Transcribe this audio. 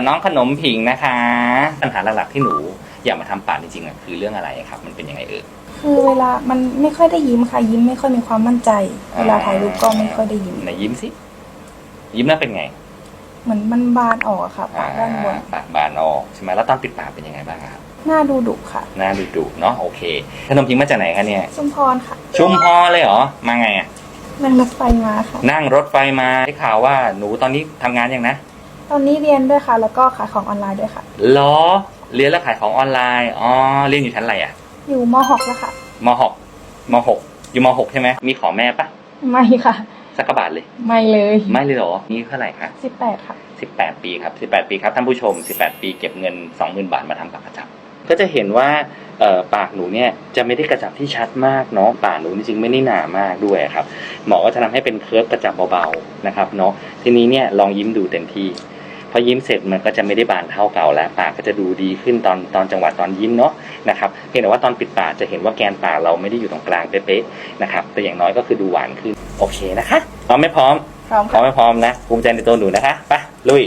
น้องขนมผิงนะคะ ปัญหาหลักๆที่หนูอยากมาทำปากจริงๆอะคือเรื่องอะไรครับ มันเป็นยังไงเอ่ย คือเวลามันไม่ค่อยได้ยิ้มค่ะ ยิ้มไม่ค่อยมีความมั่นใจ เวลาถ่ายรูปก็ไม่ค่อยได้ยิ้มไหนยิ้มสิ ยิ้มแล้วเป็นไงเหมือนมันบานออกอะค่ะปากด้านบนอ่ปากบานออกใช่ไหมแล้วตอนปิดปากเป็นยังไงบ้างครับหน้าดูดุค่ะหน้าดุดุๆเนาะโอเค ขนมผิงมาจากไหนคะเนี่ยชุมพรค่ะชุมพรเลยเหรอ มาไงอะนั่งรถไฟมาค่ะ นั่งรถไฟมาได้ข่าวว่าหนูตอนนี้ทำงานยังนะ ตอนนี้เรียนด้วยค่ะ แล้วก็ขายของออนไลน์ด้วยค่ะ เหรอเรียนแล้วขายของออนไลน์อ๋อเรียนอยู่ชั้นอะไรอะอยู่มหกแล้วค่ะมหกมหกอยู่มหกใช่ไหมมีขอแม่ปะไม่ค่ะ สักกระบาทเลย ไม่เลยไม่เลยเหรอนี่เท่าไหร่คะสิบแปดค่ะ 18 ปีครับ18 ปีครับท่านผู้ชม 18 ปีเก็บเงิน 20,000 บาทมาทำปากกระจับ ก็จะเห็นว่าเอ่อปากหนูเนี่ยจะไม่ได้กระจับที่ชัดมากเนาะปากหนูจริงๆไม่ได้หนามากด้วยครับหมอก็จะทำให้เป็นเคิร์ฟกระจับเบาๆนะครับเนาะทีนี้เนี่ยลองยิ้มดูเต็มที่ พอยิ้มเสร็จมันก็จะไม่ได้บานเท่าเก่าแล้วปากก็จะดูดีขึ้นตอนตอนจังหวะตอนยิ้มเนาะนะครับเพียงแต่ว่าตอนปิดปากจะเห็นว่าแกนปากเราไม่ได้อยู่ตรงกลางเป๊ะๆนะครับแต่อย่างน้อยก็คือดูหวานขึ้นโอเคนะคะพร้อมไม่พร้อมพร้อมพร้อค่ะมไม่พร้อมนะภูมิใจในตัวหนูนะคะไปลุย